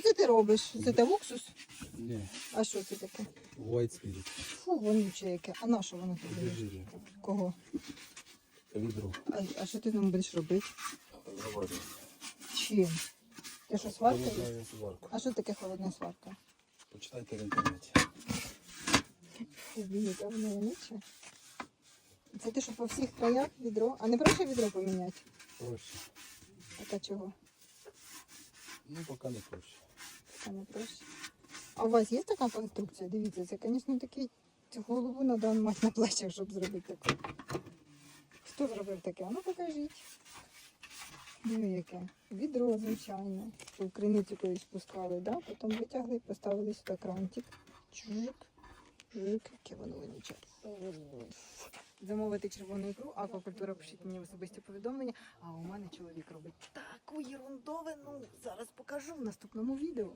Що ти робиш? Це те уксус? Ні, А що це таке? white spirit. Фу, вонюче яке. А на що воно тобі? Обезжирює. Кого? Відро. А, а що ти нам будеш робити? Заварює. Чим? Ти що сваркаєш? Холодна сварка. А що таке холодна сварка? Почитайте в інтернеті. Фу, блін, яка воно вонюче. Це ти що по всіх краях відро? А не проще відро поміняти? Проще. А чого? Ну, поки не проще. Така не проще. А у вас є така конструкція? Дивіться, це, звісно, такий. Голову треба мати на плечах, щоб зробити таку. Хто зробив таке? А ну покажіть. Диви яке. Відро, звичайне. Що в криницю колись спускали, да? потім витягли і поставили сюди крантик. Чужик. Чужик. Яке воно вонюче. Замовити червону ікру, аквакультура, пишіть мені особисті повідомлення. А у мене чоловік робить таку єрундовину. Зараз покажу в наступному відео.